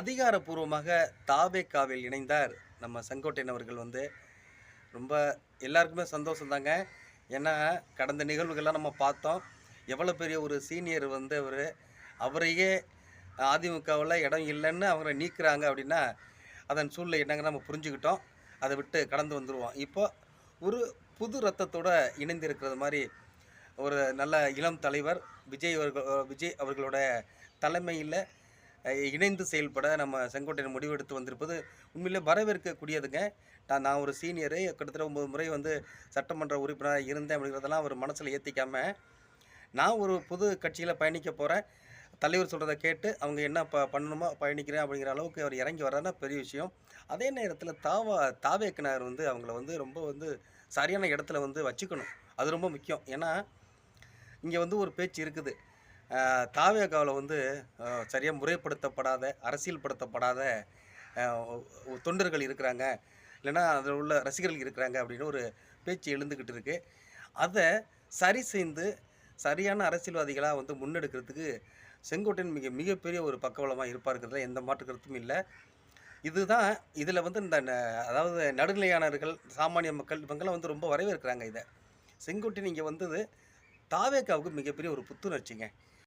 அதிகாரப்பூர்வமாக தாபேக்காவில் இணைந்தார் நம்ம செங்கோட்டையன் அவர்கள் வந்து. ரொம்ப எல்லாருக்குமே சந்தோஷம் தாங்க ஏன்னா கடந்த நிகழ்வுகள்லாம் நம்ம பார்த்தோம். எவ்வளோ பெரிய ஒரு சீனியர் வந்து அவர். அவரையே அதிமுகவில் இடம் இல்லைன்னு அவரை நீக்கிறாங்க அப்படின்னா அதன் சூழ்நிலை என்னங்க நம்ம புரிஞ்சுக்கிட்டோம். அதை விட்டு கடந்து வந்துடுவோம் இப்போ ஒரு புது ரத்தத்தோடு இணைந்து இருக்கிறது மாதிரி ஒரு நல்ல இளம் தலைவர் விஜய் அவர்கள் விஜய் அவர்களோட தலைமையில் இணைந்து செயல்பட நம்ம செங்கோட்டையன் முடிவெடுத்து வந்திருப்பது உண்மையிலே வரவேற்கக்கூடியதுங்க. நான் நான் ஒரு சீனியரு கிட்டத்தட்ட ஒம்பது முறை வந்து சட்டமன்ற உறுப்பினராக இருந்தேன் அப்படிங்கிறதெல்லாம் அவர் மனசில் ஏற்றிக்காம நான் ஒரு புது கட்சியில் பயணிக்க போகிறேன் தலைவர் சொல்கிறத கேட்டு அவங்க என்ன ப பண்ணணுமோ பயணிக்கிறேன் அப்படிங்கிற அளவுக்கு அவர் இறங்கி வர்றதுனா பெரிய விஷயம். அதே நேரத்தில் தாவா தாவேக்கினார் வந்து அவங்கள வந்து ரொம்ப வந்து சரியான இடத்துல வந்து வச்சுக்கணும். அது ரொம்ப முக்கியம். ஏன்னா இங்கே வந்து ஒரு பேச்சு இருக்குது. தாவேகாவில் வந்து சரியாக முறைப்படுத்தப்படாத அரசியல்படுத்தப்படாத தொண்டர்கள் இருக்கிறாங்க. இல்லைன்னா அதில் உள்ள ரசிகர்கள் இருக்கிறாங்க அப்படின்னு ஒரு பேச்சு எழுந்துக்கிட்டு இருக்கு. அதை சரி செய்து சரியான அரசியல்வாதிகளாக வந்து முன்னெடுக்கிறதுக்கு செங்கோட்டையன் மிக மிகப்பெரிய ஒரு பக்கவளமாக இருப்பாருங்கிறதுல எந்த மாற்று கருத்தும் இல்லை. இதுதான் இதில் வந்து இந்த ந- அதாவது நடுநிலையானவர்கள் சாமானிய மக்கள் இவங்கெல்லாம் வந்து ரொம்ப வரவேற்கிறாங்க இதை. செங்கோட்டையன் இங்கே வந்தது தாவேக்காவுக்கு மிகப்பெரிய ஒரு புத்துணர்ச்சிங்க.